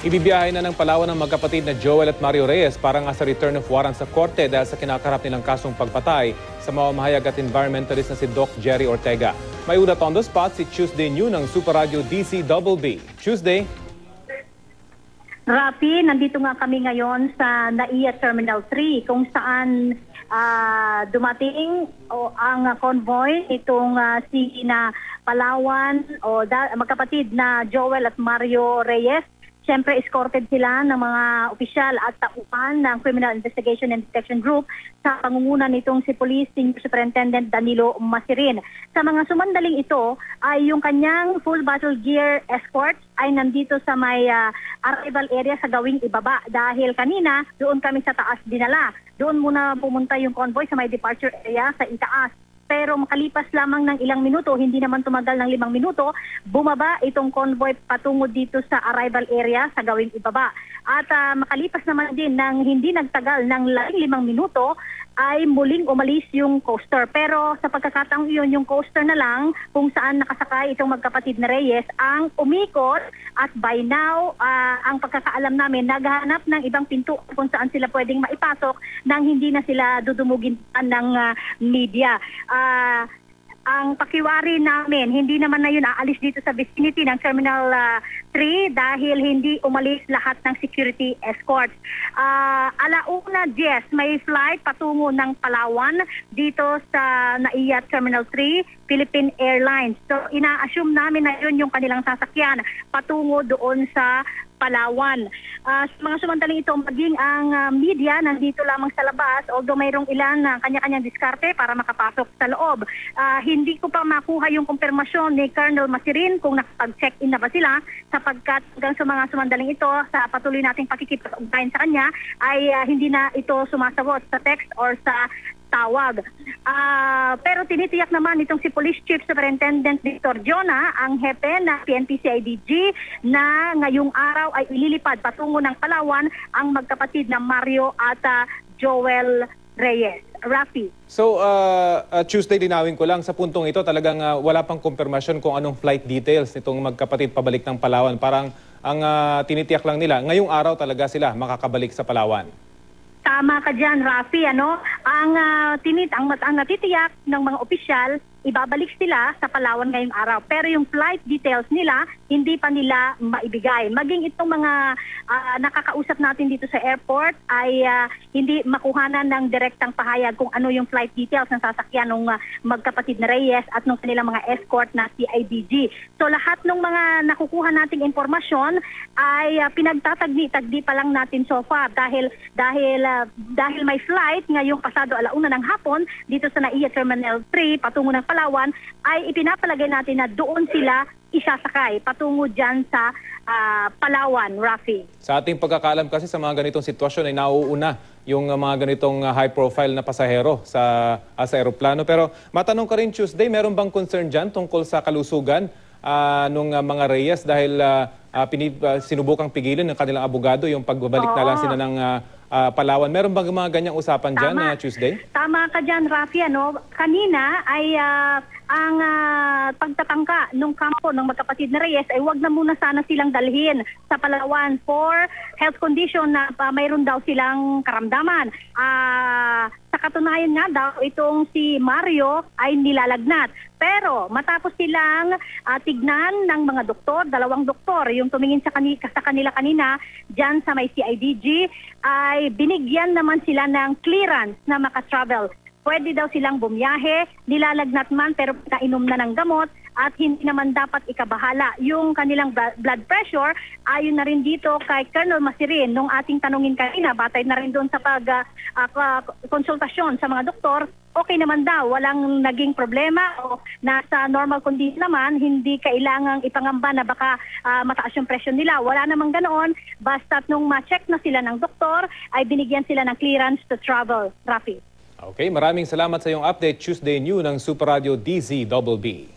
Ibibiyahe na ng Palawan ng magkapatid na Joel at Mario Reyes para nga sa return of warrant sa korte dahil sa kinakarap nilang kasong pagpatay sa mamamahayag at environmentalist na si Doc Jerry Ortega. May ulat on the spot si Tuesday New ng Super Radio DC Double B. Tuesday, Rapi, nandito nga kami ngayon sa NAIA Terminal 3 kung saan ah, dumating o ang convoy itong ah, si na Palawan o da- magkapatid na Joel at Mario Reyes. Siyempre, escorted sila ng mga opisyal at tauhan ng Criminal Investigation and Detection Group sa pangunguna nitong si Police Senior Superintendent Danilo Masirin. Sa mga sumandaling ito ay yung kanyang full battle gear escort ay nandito sa may ah, arrival area sa gawing ibaba dahil kanina doon kami sa taas dinala. Doon muna pumunta yung convoy sa may departure area sa itaas. Pero makalipas lamang ng ilang minuto, hindi naman tumagal ng limang minuto, bumaba itong convoy patungo dito sa arrival area sa gawing ibaba. At ah, makalipas naman din ng hindi nagtagal ng limang minuto, ay muling umalis yung coaster. Pero sa pagkakataong iyon, yung coaster na lang kung saan nakasakay itong magkapatid na Reyes ang umikot at by now, ah, ang pagkakaalam namin, naghahanap ng ibang pinto kung saan sila pwedeng maipasok nang hindi na sila dudumugin ng ah, media. Ah, ang pakiwari namin, hindi naman na yun aalis dito sa vicinity ng Terminal ah, 3 dahil hindi umalis lahat ng security escorts. Ah, alauna 10, may flight patungo ng Palawan dito sa NAIA Terminal 3, Philippine Airlines. So ina-assume namin na yun yung kanilang sasakyan patungo doon sa Palawan. Sa mga sumandaling ito, maging ang ah, media nandito lamang sa labas, although mayroong ilan na kanya-kanyang diskarte para makapasok sa loob. Ah, hindi ko pa makuha yung kumpirmasyon ni Colonel Masirin kung nakapag-check-in na ba sila sapagkat hanggang sa mga sumandaling ito, sa patuloy nating pakikipag-ugnayan sa kanya, ay ah, hindi na ito sumasagot sa text or sa tawag. Ah, pero tinitiyak naman itong si Police Chief Superintendent Victor Jona, ang hepe ng PNP-CIDG na ngayong araw ay ililipad patungo ng Palawan ang magkapatid na Mario at ah, Joel Reyes. Rafi. So, uh, uh, Tuesday dinawin ko lang sa puntong ito talagang uh, wala pang kumpirmasyon kung anong flight details nitong magkapatid pabalik ng Palawan. Parang ang uh, tinitiyak lang nila, ngayong araw talaga sila makakabalik sa Palawan. Tama ka dyan, Rafi. Ano? Ang, ah, tinit, ang, ang natitiyak ng mga opisyal, ibabalik sila sa Palawan ngayong araw. Pero yung flight details nila, hindi pa nila maibigay. Maging itong mga ah, nakakausap natin dito sa airport ay ah, hindi makuhanan ng direktang pahayag kung ano yung flight details ng sasakyan ng magkapatid na Reyes at ng kanilang mga escort na CIDG. So lahat ng mga nakukuha nating impormasyon ay ah, pinagtatagdi-tagdi pa lang natin so far dahil dahil ah, dahil may flight ngayong pasado alauna ng hapon dito sa NAIA Terminal 3 patungo ng Palawan ay ipinapalagay natin na doon sila isasakay patungo dyan sa ah, Palawan, Rafi. Sa ating pagkakalam kasi sa mga ganitong sitwasyon ay nauuna yung uh, mga ganitong uh, high profile na pasahero sa, uh, sa aeroplano. Pero matanong ka rin Tuesday, meron bang concern dyan tungkol sa kalusugan uh, ng mga Reyes dahil uh, uh, pinib, uh, sinubukang pigilin ng kanilang abogado yung pagbabalik na lang sila ng uh, uh, Palawan. Meron bang mga ganyang usapan dyan Tama. uh, Tuesday? Tama ka dyan, Rafi. Ano? Kanina ay ah, ang ah, pagtatangka ng kampo ng magkapatid na Reyes ay wag na muna sana silang dalhin sa Palawan for health condition na ah, mayroon daw silang karamdaman. Ah, sa katunayan nga daw, itong si Mario ay nilalagnat. Pero matapos silang ah, tignan ng mga doktor, dalawang doktor, yung tumingin sa, kani- sa kanila kanina, dyan sa may CIDG, ay binigyan naman sila ng clearance na makatravel. Pwede daw silang bumiyahe, nilalagnat man pero nainom na ng gamot at hindi naman dapat ikabahala. Yung kanilang blood pressure, ayon na rin dito kay Colonel Masirin, nung ating tanungin kanina, batay na rin doon sa pag ah, ah, ka- konsultasyon sa mga doktor, okay naman daw, walang naging problema o nasa normal condition naman, hindi kailangang ipangamba na baka ah, mataas yung presyon nila. Wala namang ganoon, basta nung ma-check na sila ng doktor, ay binigyan sila ng clearance to travel. Rafi. Okay, maraming salamat sa iyong update Tuesday New ng Super Radio DZ Double B.